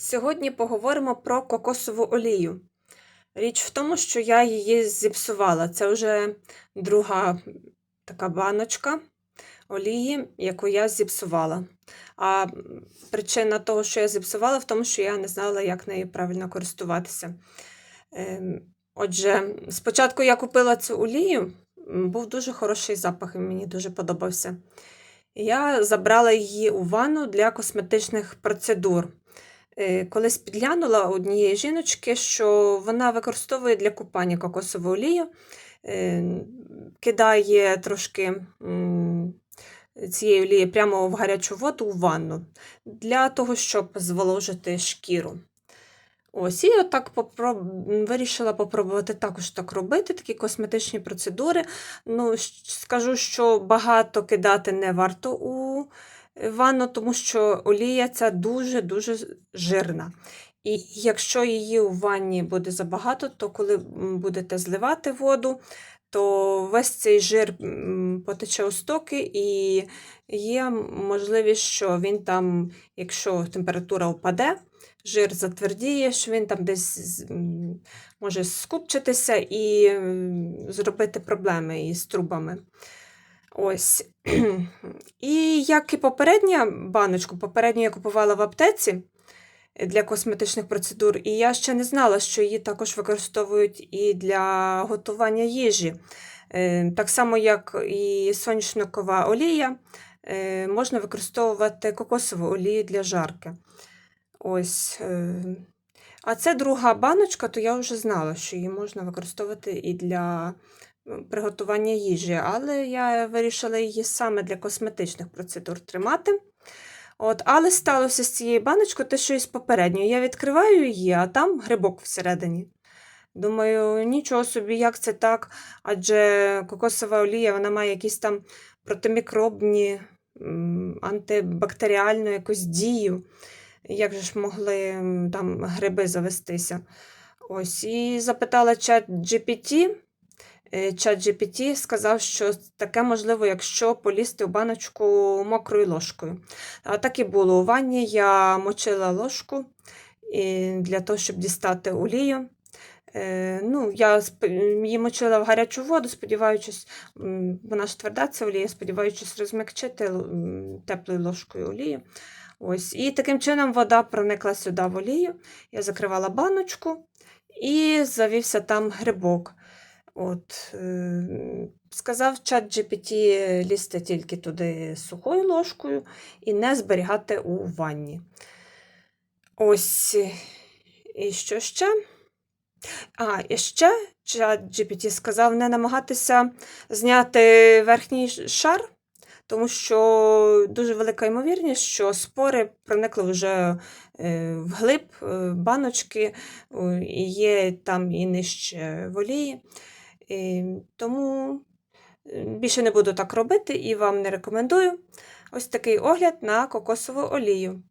Сьогодні поговоримо про кокосову олію. Річ в тому, що я її зіпсувала. Це вже друга така баночка олії, яку я зіпсувала. А причина того, що я зіпсувала, в тому, що я не знала, як нею правильно користуватися. Ем, Отже, спочатку я купила цю олію, був дуже хороший запах, і мені дуже подобався. Я забрала її у ванну для косметичних процедур. Е, Колись підглянула однієї жіночки, що вона використовує для купання кокосову олію, е, кидає трошки цієї олії прямо в гарячу воду у ванну для того, щоб зволожити шкіру. Ось, і отак попроб... вирішила попробувати також так робити, такі косметичні процедури. Ну, скажу, що багато кидати не варто у ванну, тому що олія ця дуже-дуже жирна. І якщо її у ванні буде забагато, то коли будете зливати воду, то весь цей жир потече у стоки, і є можливість, що він там, якщо температура впаде, жир затвердіє, що він там десь може скупчитися і зробити проблеми із трубами. Ось. І як і попередня баночку, попередню я купувала в аптеці для косметичних процедур, і я ще не знала, що її також використовують і для готування їжі. Е, Так само, як і соняшникова олія, е, можна використовувати кокосову олію для жарки. Ось. е, А це друга баночка, то я вже знала, що її можна використовувати і для приготування їжі, але я вирішила її саме для косметичних процедур тримати. От, але сталося з цією баночкою те, що і з попередньою. Я відкриваю її, а там грибок всередині. Думаю, нічого собі, як це так? Адже кокосова олія вона має якісь там протимікробні, антибактеріальну якусь дію. Як же ж могли там гриби завестися? Ось, і запитала чат GPT. Е, Чат GPT сказав, що таке можливо, якщо полізти у баночку мокрою ложкою. А так і було. У ванні я мочила ложку для того, щоб дістати олію. Е, ну, я її мочила в гарячу воду, сподіваючись, вона ж тверда ця олія, сподіваючись розмягчити теплою ложкою олію. Ось. І таким чином вода проникла сюди в олію. Я закривала баночку і завівся там грибок. От, е, сказав чат GPT лізти тільки туди сухою ложкою і не зберігати у ванні. Ось. І що ще? А, і ще чат GPT сказав не намагатися зняти верхній шар, тому що дуже велика ймовірність, що спори проникли вже е, вглиб е, баночки, і є там і нижче волії. І тому більше не буду так робити і вам не рекомендую. Ось такий огляд на кокосову олію.